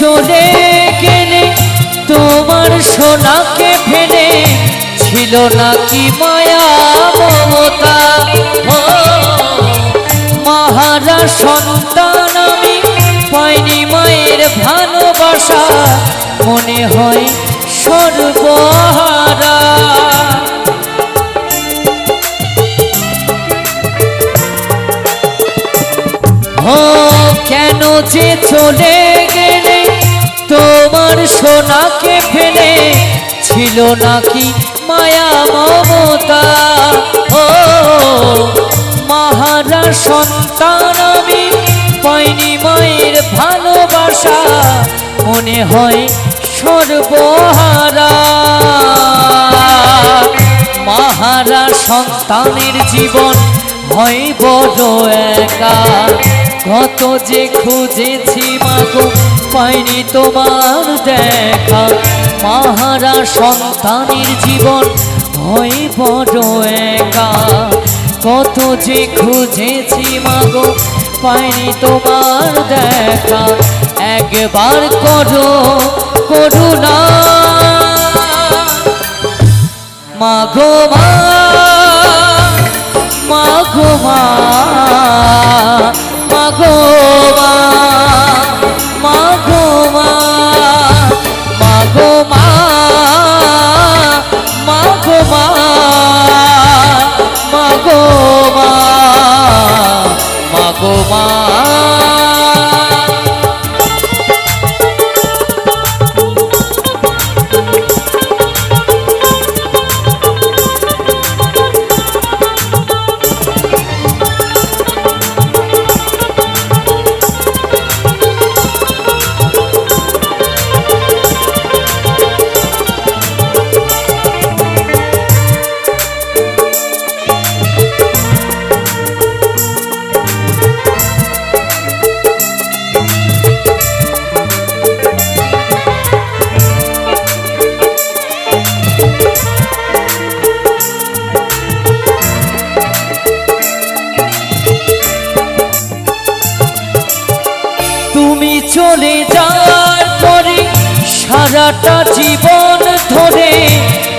চলে গেলে তোমার সোনাকে ফেলে। ছিল নাকি মায়া, মমতা? মহারা সন্তান আমি পাইনি মায়ের ভালোবাসা। মনে হয় সর্বহারা। কেন যে চলে গেলে তোমার সোনাকে ফেলে ছিল নাকি মায়া মমতা? ও, মহারা সন্তান আমি পাইনি মায়ের ভালোবাসা, মনে হয় সর্বহারা। মহারা সন্তানের জীবন হয় বড় একা, কত যে খুঁজেছি মাগো পাইনি তোমার দেখা। মহারা সন্তানের জীবন হয় বড় একা। কত যে খুঁজেছি মাগো, পাইনি তোমার দেখা। একবার করো করুণা মাগো মা মাগো মা। তুমি চলে যাওয়ার পরে সারাটা জীবন ধরে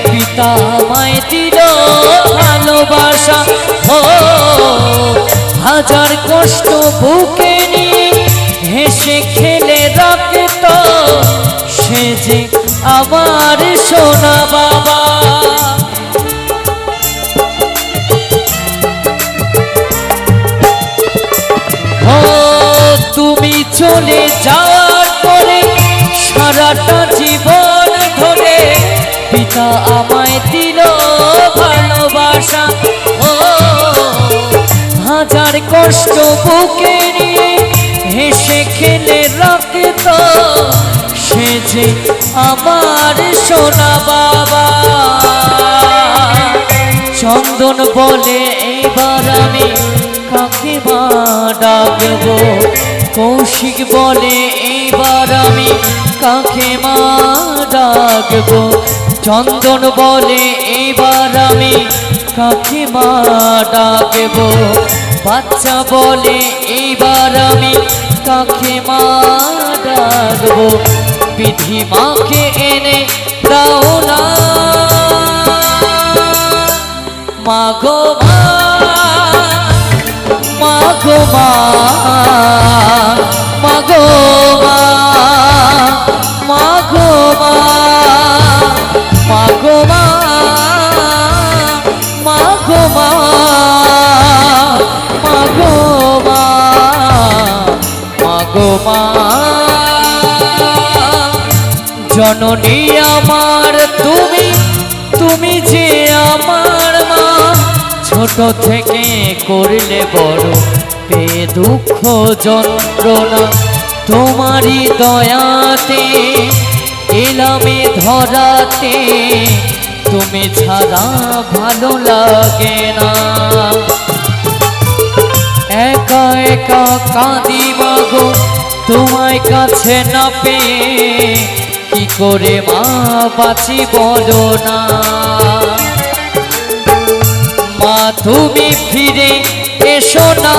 পিতা আমায় দিল ভালোবাসা। হাজার কষ্ট বুকে নিয়ে হেসে খেলে রাখত যে আমার সোনা বাবা। তুমি চলে যাওয়ার পরে সারাটা জীবন ধরে পিতা আমায় দিল ভালোবাসা। ও, হাজার কষ্ট বুকে নিয়ে হেসে খেলে রাখত যে আমার সোনা বাবা। চন্দন বলে এইবার আমি কাকে মা ডাকবো? কৌশিক বলে এইবার আমি কাকে মা ডাকবো? চন্দন বলে এইবার আমি কাকে মা ডাকবো? বাচ্চা বলে এইবার আমি কাকে মা ডাকবো? বিধি মাকে এনে দাও না। মাগো মা জননী আমার, তুমি তুমি যে আমার মা, ছোট থেকে করলে বড় পে দুঃখ যন্ত্রণা তোমারই দয়াতে, এলামে ধরাতে, তুমি ছাড়া ভালো লাগে না। একা একা কাঁদি মাগো, তোমায় কাছে না পেয়ে কি করে মা বাঁচি বলো না? মা তুমি ফিরে এসো না।